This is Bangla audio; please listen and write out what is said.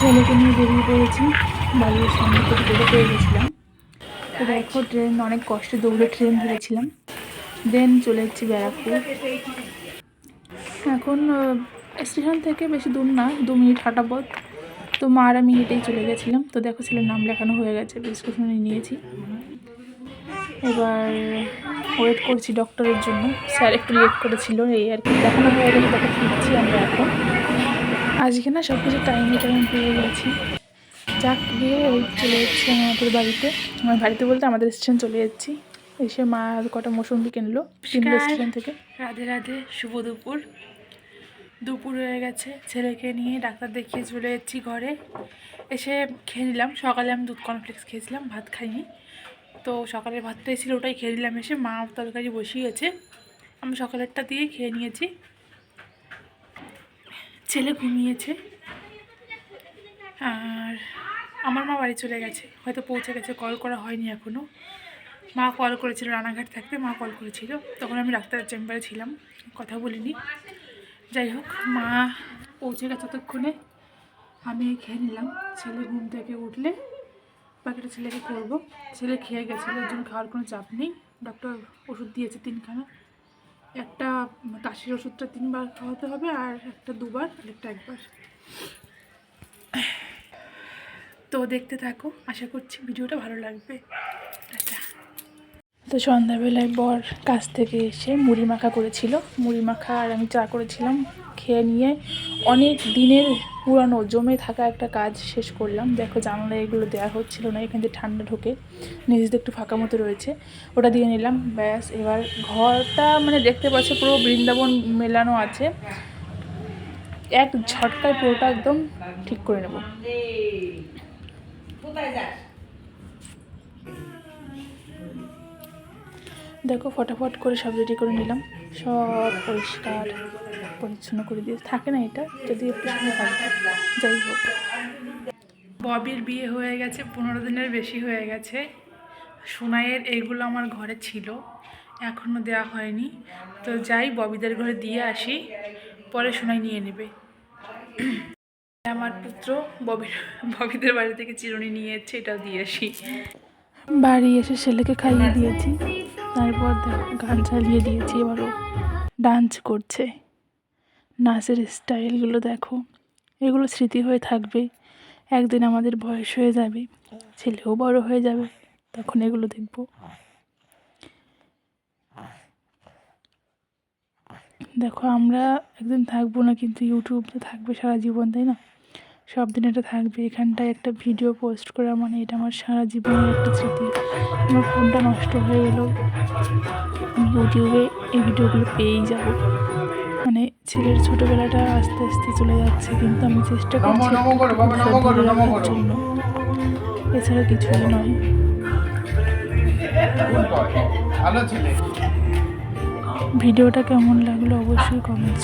ছেলেকে নিয়ে বেরিয়ে পড়েছি। বাড়ির সামনে থেকে বেরো পেয়ে গেছিলাম। তো দেখো, ট্রেন, অনেক কষ্টে দৌড়ে ট্রেন ধরেছিলাম। দেন চলে যাচ্ছি ব্যারাকপুর। এখন স্টেশন থেকে বেশি দূর না, দু মিনিট হাঁটা পথ। তো মা আর আমি হেঁটেই চলে গেছিলাম। তো দেখো, ছেলের নাম লেখানো হয়ে গেছে প্রেসক্রিপশন নিয়েছি। এবার ওয়েট করছি ডক্টরের জন্য। স্যার একটু লেট করেছিল, এই আর কি। দেখানো হয়ে গেলে তাকে ফিরছি আমরা এখন। আজকে না সব কিছু টাইমে টাইম পেয়ে গেছি। যাক গিয়ে ওই চলে যাচ্ছি আমাদের বাড়িতে। আমার বাড়িতে বলতে আমাদের স্টেশন চলে যাচ্ছি। এসে মা আর কটা মৌসুমি কিনলো কিনলো স্টেশন থেকে। রাধে রাধে শুভ দুপুর। দুপুর হয়ে গেছে ছেলেকে নিয়ে ডাক্তার দেখিয়ে চলে যাচ্ছি ঘরে। এসে খেয়ে নিলাম। সকালে আমি দুধ কর্নফ্লেক্স খেয়েছিলাম ভাত খাইনি। তো সকালের ভাতটাই ছিল ওটাই খেয়ে নিলাম এসে। মা তরকারি বসিয়েছে। আমি সকালেরটা দিয়ে খেয়ে নিয়েছি। ছেলে ঘুমিয়েছে। আর আমার মা বাড়ি চলে গেছে। হয়তো পৌঁছে গেছে কল করা হয়নি এখনও মা কল করেছিল, রানাঘাট থাকতে মা কল করেছিল। তখন আমি ডাক্তারের চেম্বারে ছিলাম, কথা বলিনি। যাই হোক, মা পৌঁছে গেছে ততক্ষণে। আমি খেয়ে নিলাম। ছেলে ঘুম থেকে উঠলে বাকিটা ছেলেকে করব। ছেলে খেয়ে গেছিল ওর জন্য খাওয়ার কোনো চাপ নেই। ডক্টর ওষুধ দিয়েছে তিনখানা। একটা কাশির ওষুধটা তিনবার খাওয়াতে হবে আর একটা দুবার একটা একবার। তো দেখতে থাকো, আশা করছি ভিডিওটা ভালো লাগবে। তো সন্ধ্যাবেলায় বর কাছ থেকে এসে মুড়ি মাখা করেছিল। মুড়ি মাখা আর আমি চা করেছিলাম। খেয়ে নিয়ে অনেক দিনের পুরানো জমে থাকা একটা কাজ শেষ করলাম। দেখো জানলা এগুলো দেওয়া হচ্ছিল না, এখান থেকে ঠান্ডা ঢোকে। নিজেদের একটু ফাঁকা মতো রয়েছে। ওটা দিয়ে নিলাম, ব্যাস। এবার ঘরটা মানে দেখতে পাচ্ছ পুরো বৃন্দাবন মেলানো আছে। এক ঝটকায় পুরোটা একদম ঠিক করে নেব। দেখো ফটাফট করে সব রেডি করে নিলাম। সব পরিষ্কার পরিচ্ছন্ন করে দিয়ে থাকে না এটা? যদি একটু সময় থাকবে যাই হোক। ববির বিয়ে হয়ে গেছে পনেরো দিনের বেশি হয়ে গেছে। সোনাইয়ের এইগুলো আমার ঘরে ছিল এখনও দেওয়া হয়নি। তো যাই ববিদের ঘরে দিয়ে আসি পরে সোনাই নিয়ে নেবে। আমার পুত্র ববির ববিদের বাড়ি থেকে চিরুনি নিয়ে এসছে এটাও দিয়ে আসি। বাড়ি এসে ছেলেকে খাইয়ে দিয়েছি। তারপর গান চালিয়ে দিয়েছি এবারও ডান্স করছে। নাচের স্টাইলগুলো দেখো। এগুলো স্মৃতি হয়ে থাকবে। একদিন আমাদের বয়স হয়ে যাবে, ছেলেও বড় হয়ে যাবে, তখন এগুলো দেখব। দেখো, আমরা একদিন থাকব না, কিন্তু ইউটিউব তো থাকবে সারা জীবন, তাই না? সব দিন এটা থাকবে। এখানটায় একটা ভিডিও পোস্ট করা মানে এটা আমার সারা জীবনের একটা স্মৃতি। আমার ফোনটা নষ্ট হয়ে গেল। ইউটিউবে এই ভিডিওগুলো পেয়েই যাব। মানে ছেলের ছোটোবেলাটা আস্তে আস্তে চলে যাচ্ছে কিন্তু আমি চেষ্টা করছি রাখার জন্য। এছাড়া কিছুই নয়। ভিডিওটা কেমন লাগল অবশ্যই কমেন্টস